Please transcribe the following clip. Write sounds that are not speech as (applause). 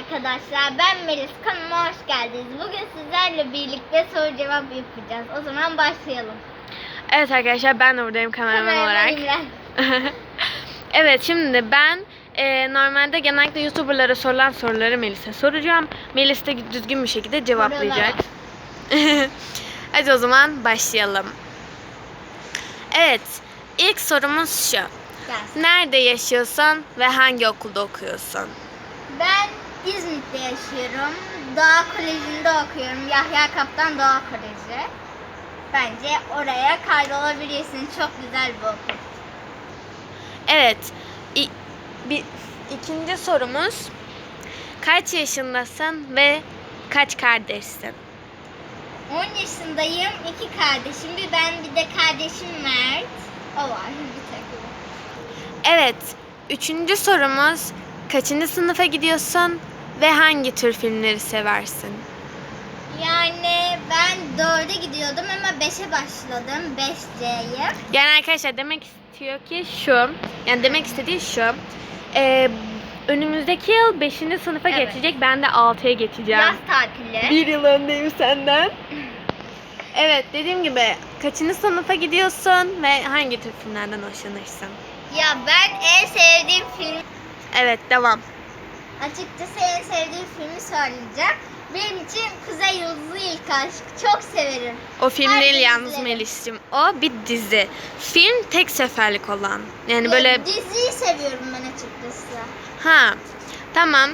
arkadaşlar. Ben Melis. Kanalıma hoş geldiniz. Bugün sizlerle birlikte soru cevap yapacağız. O zaman başlayalım. Evet arkadaşlar ben de buradayım kameraman olarak. (laughs) Evet şimdi ben e, normalde genellikle YouTuber'lara sorulan soruları Melis'e soracağım. Melis de düzgün bir şekilde cevaplayacak. (laughs) Hadi o zaman başlayalım. Evet ilk sorumuz şu. Gelsin. Nerede yaşıyorsun ve hangi okulda okuyorsun? Ben İzmit'te yaşıyorum. Doğa Koleji'nde okuyorum. Yahya Kaptan Doğa Koleji. Bence oraya kaydolabilirsin. Çok güzel bir okul. Evet. İ- bir, ikinci sorumuz. Kaç yaşındasın ve kaç kardeşsin? 10 yaşındayım. iki kardeşim. Bir ben bir de kardeşim Mert. O var. Bir o. Evet. Üçüncü sorumuz. Kaçıncı sınıfa gidiyorsun ve hangi tür filmleri seversin? Yani ben 4'e gidiyordum ama 5'e başladım. 5C'ye. Yani arkadaşlar demek istiyor ki şu. Yani demek istediği şu. e, önümüzdeki yıl 5. sınıfa Evet. geçecek. Ben de 6'ya geçeceğim. Yaz tatili. Bir yıl öndeyim senden. (laughs) Evet dediğim gibi kaçıncı sınıfa gidiyorsun ve hangi tür filmlerden hoşlanırsın? Ya ben en sevdiğim film Evet devam. açıkçası en sevdiğim filmi söyleyeceğim. Benim için Kuzey Yıldızı İlk Aşk. Çok severim. O film Her değil gün yalnız izlerim. Melis'cim. O bir dizi. Film tek seferlik olan. Yani böyle diziyi seviyorum ben açıkçası. ha tamam.